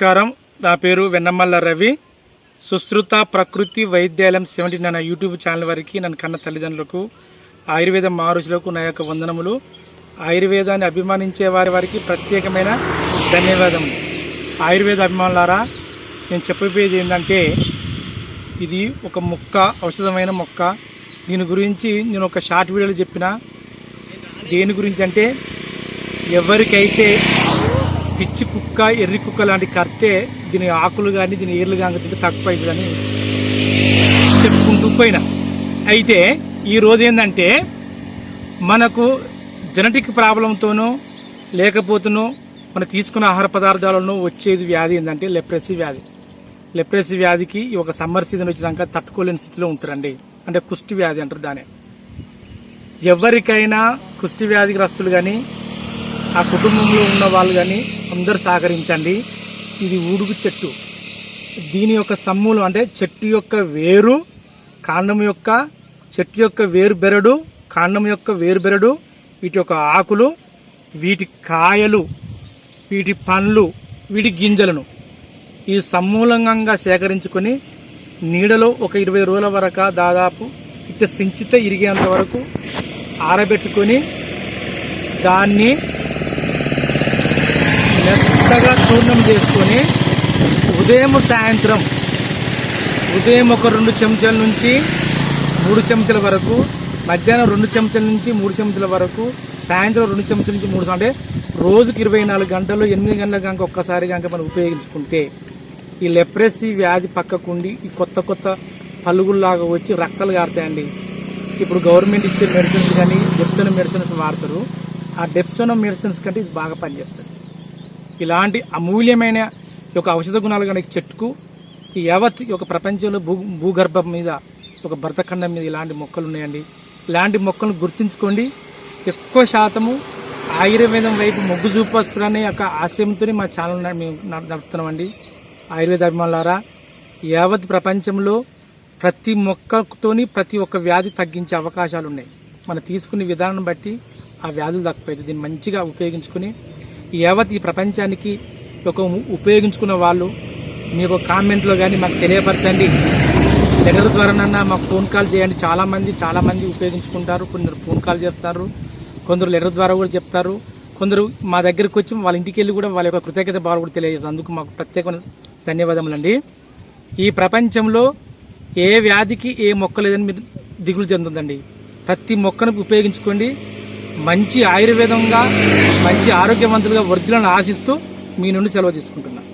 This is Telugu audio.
నమస్కారం. నా పేరు వెన్నమల్ల రవి. సుశ్రుత ప్రకృతి వైద్యాలయం సెవెంటీ నైన్ యూట్యూబ్ ఛానల్ వారికి నన్ను కన్న తల్లిదండ్రులకు ఆయుర్వేద మహర్షులకు నా యొక్క వందనములు. ఆయుర్వేదాన్ని అభిమానించే వారి వారికి ప్రత్యేకమైన ధన్యవాదములు ఆయుర్వేద అభిమానులారా నేను చెప్పబోయేది ఏంటంటే ఇది ఒక మొక్క ఔషధమైన మొక్క. దీని గురించి నేను ఒక షార్ట్ వీడియోలో చెప్పిన. దేని గురించి అంటే ఎవరికైతే పిచ్చి కుక్క ఎర్రి కుక్క లాంటి కర్తే దీని ఆకులు కానీ దీని ఏర్లు కానీ తింటే తక్కువ అవుతుందని చెప్పుకుంటూ పోయినా. అయితే ఈ ఏంటంటే మనకు జెనటిక్ ప్రాబ్లంతోనూ లేకపోతేనో మనం తీసుకున్న ఆహార పదార్థాలను వచ్చేది వ్యాధి ఏంటంటే లెప్రసీ వ్యాధి. లెప్రసీ వ్యాధికి ఈ ఒక సమ్మర్ సీజన్ వచ్చినాక తట్టుకోలేని స్థితిలో ఉంటారండి. అంటే కుష్టి వ్యాధి అంటారు దానే ఎవరికైనా కుష్టి వ్యాధిగ్రస్తులు కానీ ఆ కుటుంబంలో ఉన్న వాళ్ళు కానీ అందరు సహకరించండి. ఇది ఊడుగు చెట్టు. దీని యొక్క సమ్ములు అంటే చెట్టు యొక్క వేరు కాండం యొక్క చెట్టు యొక్క వేరు బెరడు కాండం యొక్క వేరు బెరడు వీటి యొక్క ఆకులు వీటి కాయలు వీటి పండ్లు వీటి గింజలను ఈ సమూలంగా సేకరించుకొని నీడలో ఒక ఇరవై రోజుల వరకు దాదాపు ఇట్ట సించితే ఇరిగేంత వరకు ఆరబెట్టుకొని దాన్ని చూర్ణం చేసుకొని ఉదయం సాయంత్రం ఉదయం ఒక రెండు చెంచాల నుంచి మూడు చెంచాల వరకు మధ్యాహ్నం రెండు చెంచాల నుంచి మూడు చెంచాల వరకు సాయంత్రం రెండు చెంచాల నుంచి మూడు అంటే రోజుకి ఇరవై నాలుగు గంటలు ఎనిమిది గంటల కనుక ఒక్కసారి కనుక మనం ఉపయోగించుకుంటే ఈ లెప్రసీ వ్యాధి పక్కకుండి ఈ కొత్త కొత్త పలుగుల్లాగా వచ్చి రక్తాలు కారుతాయండి ఇప్పుడు గవర్నమెంట్ ఇచ్చే మెడిసిన్స్ కానీ డెప్సోనో మెడిసిన్స్ వాడతారు. ఆ డెప్సోనో మెడిసిన్స్ కంటే ఇది బాగా పనిచేస్తుంది. ఇలాంటి అమూల్యమైన యొక్క ఔషధ గుణాలు కనుక చెట్టుకు ఈ యావత్ యొక్క ప్రపంచంలో భూ భూగర్భం మీద ఒక భరతఖండం మీద ఇలాంటి మొక్కలు ఉన్నాయండి ఇలాంటి మొక్కలను గుర్తుంచుకోండి. ఎక్కువ శాతము ఆయుర్వేదం వైపు మొగ్గు చూపొస్తారనే యొక్క ఆశయంతో మా ఛానల్ మేము నడుపుతున్నామండి. ఆయుర్వేద అభిమానులారా యావత్ ప్రపంచంలో ప్రతి మొక్కతోని ప్రతి ఒక్క వ్యాధి తగ్గించే అవకాశాలు ఉన్నాయి మనం తీసుకునే విధానం బట్టి ఆ వ్యాధులు తక్కువైతే దీన్ని మంచిగా ఉపయోగించుకుని యావత్ ఈ ప్రపంచానికి ఒక ఉపయోగించుకున్న వాళ్ళు మీ యొక్క కామెంట్లో కానీ మాకు తెలియపరచండి. లెటర్ ద్వారానన్నా మాకు ఫోన్ కాల్ చేయండి. చాలామంది చాలామంది ఉపయోగించుకుంటారు. కొందరు ఫోన్ కాల్ చేస్తారు. కొందరు లెటర్ ద్వారా కూడా చెప్తారు. కొందరు మా దగ్గరికి వచ్చి వాళ్ళ ఇంటికి వెళ్ళి కూడా వాళ్ళ యొక్క కృతజ్ఞత భావాలు కూడా తెలియజేస్తారు. అందుకు మాకు ప్రత్యేకమైన ధన్యవాదములండి ఈ ప్రపంచంలో ఏ వ్యాధికి ఏ మొక్క లేదని మీరు దిగులు చెందుందండి ప్రతి మొక్కను ఉపయోగించుకోండి. మంచి ఆయుర్వేదంగా మంచి ఆరోగ్యవంతులుగా వర్ధులను ఆశిస్తూ మీ నుండి సెలవు తీసుకుంటున్నాను